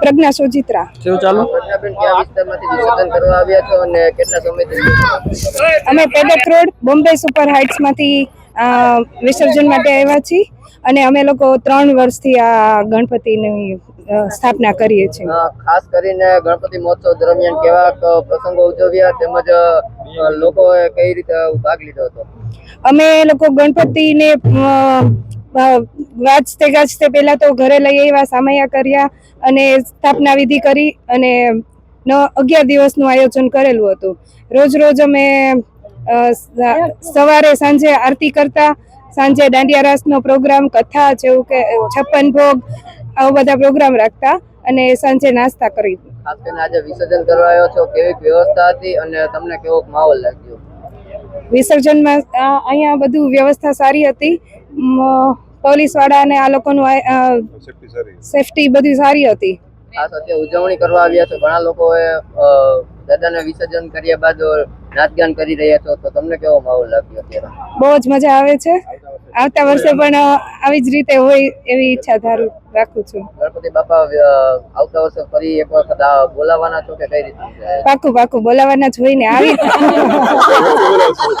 પ્રજ્ઞા સુજિત્રા. કેવું ચાલુ? અમે પેડક રોડ બોમ્બે સુપર હાઇટ્સમાંથી વિસર્જન માટે આવ્યા છીએ અને અમે લોકો ત્રણ વર્ષથી આ ગણપતિની સ્થાપના કરીએ છીએ. ખાસ કરીને ગણપતિ મહોત્સવ દરમિયાન કેવા પ્રસંગો ઉજવ્યા તેમજ લોકોએ કઈ રીતે ભાગ લીધો હતો? અમે લોકો ગણપતિને અ, ગાજતે પહેલાં તો ઘરે લઈ આવ્યા સામૈયા કર્યા અને સ્થાપના વિધિ કરી અને ન અગિયાર દિવસનું આયોજન કરેલું હતું. રોજ રોજ અમે સવારે સાંજે આરતી કરતા સાંજે દાંડિયા રાસનો પ્રોગ્રામ કથા જેવું કે છપ્પન ભોગ આવા બધા પ્રોગ્રામ રાખતા અને સાંજે નાસ્તા કરી. ખાસ કરીને આજે વિસર્જન કરવા આવ્યો છો કેવી વ્યવસ્થા હતી અને તમને કેવો માહોલ લાગ્યો? વિસર્જનમાં અહીંયા બધું વ્યવસ્થા સારી હતી. પોલીસવાળા અને આ લોકોનું સેફટી બધી સારી હતી. ખાસ અત્યારે ઉજવણી કરવા આવ્યા છો. ઘણા લોકોએ દાદાને વિસર્જન કર્યા બાદ નાચગાન કરી રહ્યા છો. તો તમને કેવો માહોલ લાગ્યો અત્યારે? બહુ જ મજા આવે છે. આવતા વર્ષે પણ આવી જ રીતે હોય એવી ઈચ્છા ધારું રાખું છું. ગણપતિ બાપા આવતા વર્ષે ફરી એક વખત બોલાવાના બોલાવવાના છો કે કઈ રીતે? પાકું પાકું બોલાવાના જ હોય ને આવી.